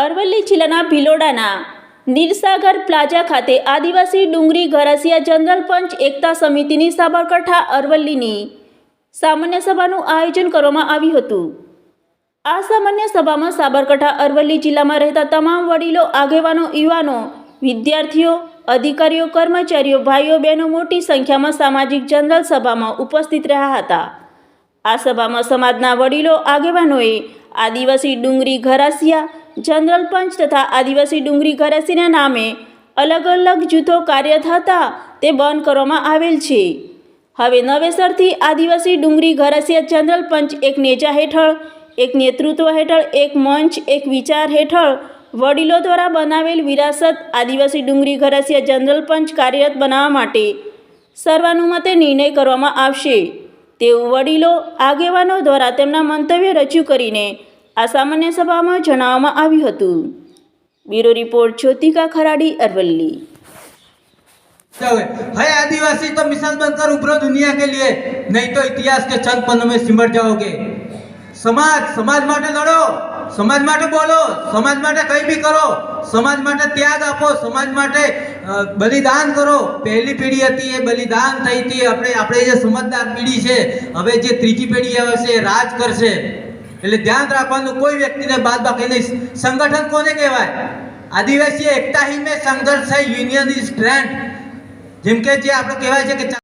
અરવલ્લી જિલ્લાના ભિલોડાના નીરસાગર પ્લાઝા ખાતે આદિવાસી ડુંગરી ઘરાસિયા જનરલ પંચ એકતા સમિતિની સાબરકાંઠા અરવલ્લીની સામાન્ય સભાનું આયોજન કરવામાં આવ્યું હતું. આ સામાન્ય સભામાં સાબરકાંઠા અરવલ્લી જિલ્લામાં રહેતા તમામ વડીલો, આગેવાનો, યુવાનો, વિદ્યાર્થીઓ, અધિકારીઓ, કર્મચારીઓ, ભાઈઓ, બહેનો મોટી સંખ્યામાં સામાજિક જનરલ સભામાં ઉપસ્થિત રહ્યા હતા. આ સભામાં સમાજના વડીલો, આગેવાનોએ આદિવાસી ડુંગરી ઘરાસિયા જનરલ પંચ તથા આદિવાસી ડુંગરી ઘરાસીના નામે અલગ અલગ જૂથો કાર્યરત હતા તે બંધ કરવામાં આવેલ છે. હવે નવેસરથી આદિવાસી ડુંગરી ઘરાસિયા જનરલ પંચ એક નેજા હેઠળ, એક નેતૃત્વ હેઠળ, એક મંચ, એક વિચાર હેઠળ વડીલો દ્વારા બનાવેલ વિરાસત આદિવાસી ડુંગરી ઘરાસિયા જનરલ પંચ કાર્યરત બનાવવા માટે સર્વાનુમતે નિર્ણય કરવામાં આવશે. તેવું વડીલો, આગેવાનો દ્વારા તેમના મંતવ્ય રજૂ કરીને આ સામાન્ય સભામાં જણાવવામાં આવ્યું હતું બ્યુરો રિપોર્ટ જ્યોતિકા ખરાડી અરવલ્લી जाओगे है आदिवासी तो मिसाल बनकर उभरो दुनिया के लिए नहीं तो इतिहास के चंद पन्नों में सिमट जाओगे સમાજ સમાજ માટે લડો સમાજ માટે બોલો સમાજ માટે કંઈ બી કરો સમાજ માટે ત્યાગ આપો સમાજ માટે અ, બલિદાન કરો પહેલી પેઢી હતી એ બલિદાન થઈ હતી આપણે આપણે જે સમજદાર પેઢી છે હવે જે ત્રીજી પેઢી આવે છે એ રાજ કરશે એટલે ધ્યાન રાખવાનું, કોઈ વ્યક્તિને બાદ બાકી નહીં. સંગઠન કોને કહેવાય? આદિવાસી એકતા હી સંઘર્ષ છે યુનિયન ઇઝ સ્ટ્રેન્થ જેમ કે જે આપણે કહેવાય છે કે